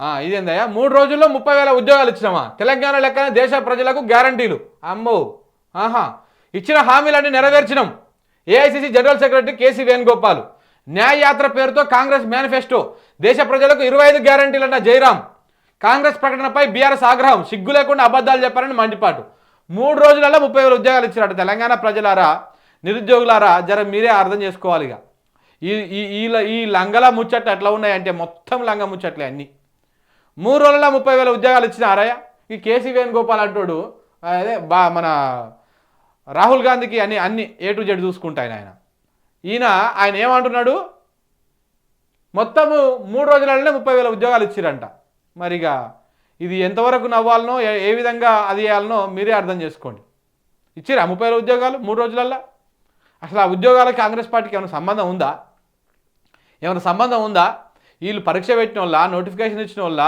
ఆ, ఇదేందయ్యా మూడు రోజుల్లో ముప్పై వేల ఉద్యోగాలు ఇచ్చినామా? తెలంగాణ లెక్కన దేశ ప్రజలకు గ్యారంటీలు. అమ్మో! ఆహా! ఇచ్చిన హామీలన్నీ నెరవేర్చినాం. AICC general secretary K C Venugopal. Nyay Yatra పేరుతో కాంగ్రెస్ మేనిఫెస్టో. దేశ ప్రజలకు ఇరవై ఐదు గ్యారంటీలన్న జయరాం. కాంగ్రెస్ ప్రకటనపై బీఆర్ఎస్ ఆగ్రహం. సిగ్గు లేకుండా అబద్ధాలు చెప్పారని మండిపాటు. మూడు రోజులలో ముప్పై వేల ఉద్యోగాలు ఇచ్చినట్టు తెలంగాణ ప్రజలారా నిరుద్యోగులారా జర మీరే అర్థం చేసుకోవాలి ఇక. ఈ ఈ ల- ఈ లంగల ముచ్చట్లు ఎట్లా ఉన్నాయంటే మొత్తం లంగ ముచ్చట్లే అన్నీ. మూడు రోజుల్లో ముప్పై వేల ఉద్యోగాలు ఇచ్చినారయ్య ఈ కేసీ వేణుగోపాల్ అంటాడు అదే బా మన రాహుల్ గాంధీకి అన్ని అన్ని ఏ టు జెడ్ చూసుకుంటాయన ఆయన. ఈయన ఆయన ఏమంటున్నాడు? మొత్తము మూడు రోజులలోనే ముప్పై వేల ఉద్యోగాలు ఇచ్చిరంట. మరిగా ఇది ఎంతవరకు నవ్వాలనో ఏ- ఏ విధంగా అది చేయాలనో మీరే అర్థం చేసుకోండి. ఇచ్చిరా ముప్పై వేల ఉద్యోగాలు మూడు రోజులల్లో? అసలు ఆ ఉద్యోగాలకు కాంగ్రెస్ పార్టీకి ఏమైనా సంబంధం ఉందా? ఏమైనా సంబంధం ఉందా? వీళ్ళు పరీక్ష పెట్టిన వాళ్ళ నోటిఫికేషన్ ఇచ్చిన వాళ్ళ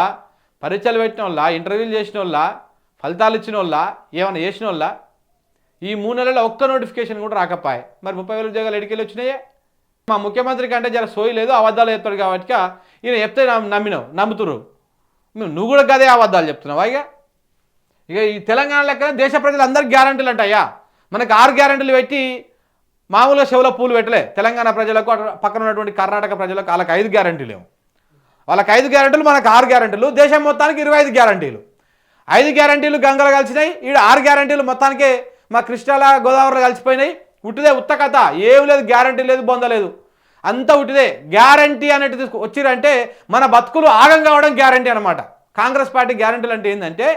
పరీక్షలు పెట్టిన వాళ్ళ ఇంటర్వ్యూలు చేసిన వాళ్ళ ఫలితాలు ఇచ్చిన వాళ్ళ ఏమైనా చేసిన వాళ్ళ ఈ మూడు నెలల్లో ఒక్క నోటిఫికేషన్ కూడా రాకపోయే. మరి ముప్పై వేల ఉద్యోగాలు ఎడికెళ్ళి వచ్చినాయే? మా ముఖ్యమంత్రికి అంటే జర సోయి లేదు అబద్ధాలు చెప్తాడు కాబట్టి ఈయన చెప్తే నమ్మినావు నమ్ముతురు. నువ్వు నువ్వు కూడా కదే అబద్ధాలు చెప్తున్నావు ఇక ఇక ఈ తెలంగాణ లెక్కన దేశ ప్రజలందరికీ గ్యారంటీలు అంటాయా మనకు ఆరు గ్యారంటీలు పెట్టి మామూలుగా చెవులో పూలు పెట్టలే. తెలంగాణ ప్రజలకు అటు పక్కన ఉన్నటువంటి కర్ణాటక ప్రజలకు వాళ్ళకి ఐదు గ్యారంటీలు ఏమో వాళ్ళకి ఐదు గ్యారంటీలు మనకు ఆరు గ్యారంటీలు దేశం మొత్తానికి ఇరవై ఐదు గ్యారంటీలు. ఐదు గ్యారంటీలు గంగలు కలిసినాయి ఈడ ఆరు గ్యారంటీలు మొత్తానికి మా కృష్ణాల గోదావరిలో కలిసిపోయినాయి. ఉట్టిదే ఉత్త కథ ఏం లేదు గ్యారంటీ లేదు బొందలేదు అంతా ఉట్టిదే. గ్యారంటీ అన్నట్టు తీసుకు వచ్చిరంటే మన బతుకులు ఆగం కావడం గ్యారంటీ అనమాట కాంగ్రెస్ పార్టీ గ్యారంటీలు అంటే ఏంటంటే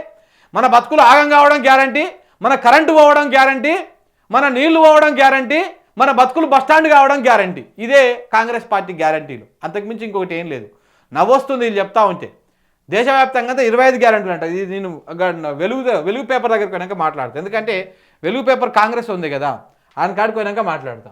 మన బతుకులు ఆగం కావడం గ్యారంటీ మన కరెంటు పోవడం గ్యారంటీ మన నీళ్ళు పోవడం గ్యారంటీ మన బతుకులు బస్టాండ్ కావడం గ్యారంటీ. ఇదే కాంగ్రెస్ పార్టీ గ్యారంటీలు. అంతకుమించి ఇంకొకటి ఏం లేదు. నవ్వొస్తుంది వీళ్ళు చెప్తా ఉంటే. దేశవ్యాప్తంగా అంతా ఇరవై ఐదు గ్యారంటీలు అంట. ఇది నేను వెలుగు వెలుగు పేపర్ దగ్గరికి పోయినాక మాట్లాడతాను ఎందుకంటే వెలుగు పేపర్ కాంగ్రెస్ ఉంది కదా ఆయన కాడికి పోయినాక మాట్లాడతా.